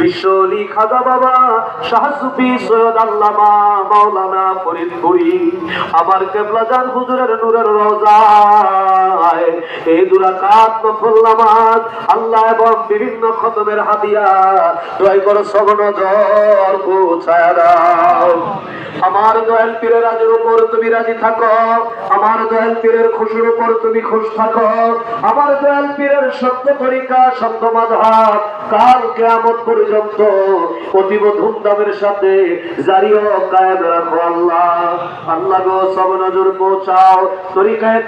বিশ্বলি খাজা বাবা শাহসুফি সৈয়দ আল্লামা মাওলানা ফরিদপুরি। আমার কেবলাজান হুজুরের নূরের রোজায় এই দুরাকাত নফল নামাজ আল্লাহ এবং বিভিন্ন খতমের হাদিয়া দয় করো সগন জ্বর পৌঁছায় আমার দয়াল পীরের রাজের উপর তুমি রাজি থাকো, আমার দয়াল পীরের খুশির উপর তুমি খুশ থাকো, আমার দয়াল পীরের সত্য তরিকা সত্য মাধাব কাল কেয়ামত পর্যন্ত অতীব ধুমধামের সাথে জারি কায়েম রাখো আল্লাহ। আল্লাহ গো, সব নজর পৌঁছাও। তরিকায়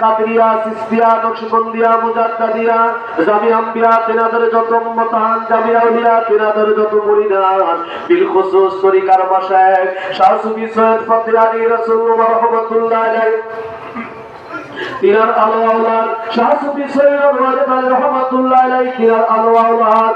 সিস্তিয়া নকশবন্দিয়া মুজাদ্দাদিয়া জামি আম্বিয়া তিনাদের যত উম্মতান জামি আউলিয়া তিনাদের যত তরিকার সৈয়দ আলী রাসূলুল্লাহ রহমাতুল্লাহ আলাইহি তিনার আলো আওলাদ, শাহ সুফি সৈয়দ রহমাতুল্লাহ আলাইহি তিনার আলো আওলাদ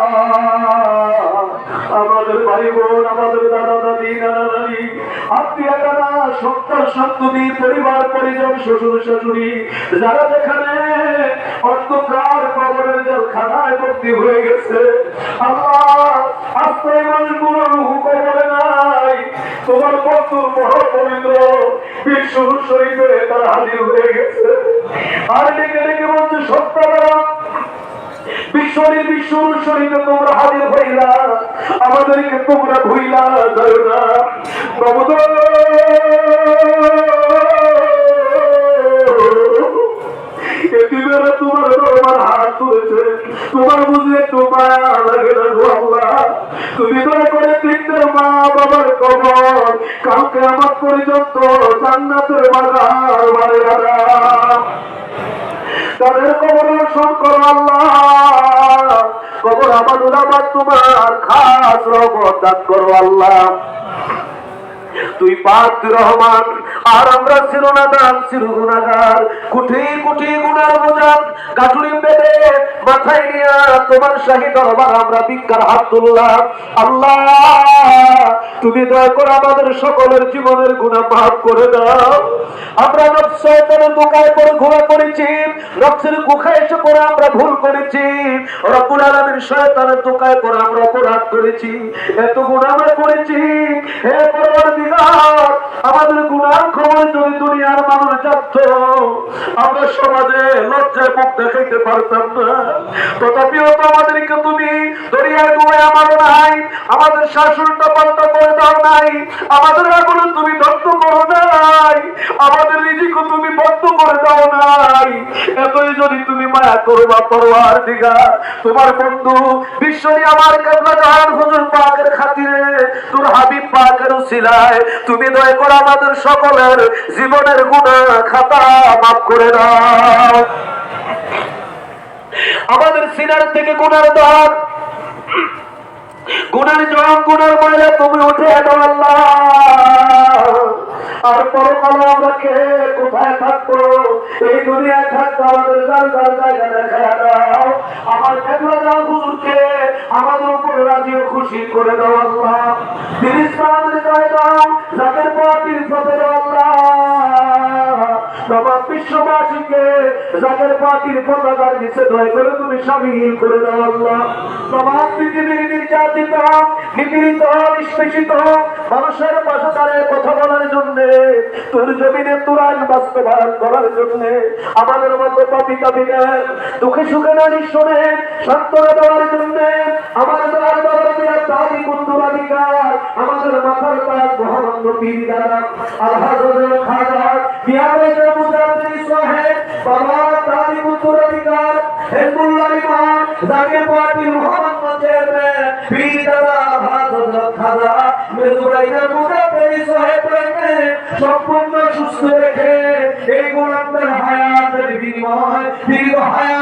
সন্তান, সন্ততি, পরিবার, পরিজন, শ্বশুর, শাশুড়ি, যারা যেখানে অন্ধকার কবরের জল খানায় ভর্তি হয়ে গেছে মানুষগুলো কবরে নাই, তোমার বিশ্ব হাজির হয়ে গেছে। আর ডেকে ডেকে বলছে সত্য বিশ্বরের বিশ্ব শরীরে তোমরা হাজির হইলা, আমাদেরকে তোমরা ভুইলা যাও না। প্রভু হাত তুলেছে তোমার বুঝে একটু লাগে না করে তিনটে মা বাবার কবর, কাউকে আমার পর্যন্ত জান্নাতের বাজার বাড়ি তাদের কবর রক্ষণ করো আল্লাহ। কবর আবার তোমার খাস রহমত দান করো আল্লাহ। তুই পাক রহমান, আর আমরা ছিল না দান ছিল গুণাগার কুঠি কুঠি গুণার বোঝান গাঠুরি বেঁধে মাথায় নিয়ে তোমার শাহী দরবার আমরা ভিক্ষার হাত তুললাম। আল্লাহ, তুমি দয়া করে আমাদের সকলের জীবনের গুণা মাফ করে দাও। আমরা নবসায়তানের দোকায় পরে ঘোরা করেছি নবসের গুখায় এসে পরে আমরা ভুল করেছি। রব্বুল আলামিন শয়তানের দোকায় পরে আমরা অপরাধ করেছি। এত গুণ আমরা করেছি। হে পরবর্তীকার আমাদের গুণার খবর যদি দুনিয়ার মানুষ জানত, আমরা সমাজে লজ্জায় মুখ দেখাইতে পারতাম না। তথাপিও তো আমাদেরকে তুমি দরিয়ায় ডুবে আমার নাই, আমাদের শাসনটা পাল্টা করে দাও নাই, আমাদের আগুনে তুমি দত্ত করো নাই, আমাদের রিজিকও তুমি বন্ধ করে দাও নাই। যদি তুমি মায়া করো বা পরোয়ার দিঘা তোমার বন্ধু বিশ্বরী আমার কেবলা জাহান হুজুর পাকের খাতিরে, তোর হাবিব পাকের উসিলায়, তুমি দয়া করে আমাদের সকলের জীবনের গুণা খাতা মাফ করে দাও। আমাদের সিনার থেকে গুণার দর গুণার জম গুণার ময়লা তুমি উঠে দাও আল্লাহ। আর পরকালে আমরা কে? কোথায় থাকব? এই দুনিয়ায় থাকব আমাদের যার যার জায়গা দেখা দাও। আমার দেখল দাও হুজুরকে। আমাদের উপরে রাজি খুশি করে দাও আল্লাহ। তিরিশ আমাদের জয় দাও। যাদের পর তিরিশ দাও আল্লাহ। তোমার বিশ্ববাসীকে তুমি সামিল করে দাও আল্লাহ। সমাজ পৃথিবীর মানুষের পাশে কথা বলার জন্য, তোর জমিনে তোর আইন বাস্তবায়ন করার জন্য, আমাদের মতো পাপি কাপিদের দুঃখে সুখে নারী শোনে সান্ত্বনা দেওয়ার জন্য, আমার আমাদের মাথার তার মহানন্দ পীর মুজাদ্দিদ সাহেব, বাবা, দাবি উত্তরাধিকার হেজবুল্লাহ ইমাম পার্টির সম্পূর্ণ সুস্থ রেখে এই গোলামদের হায়াতের বিনিময় দীর্ঘ হায়াত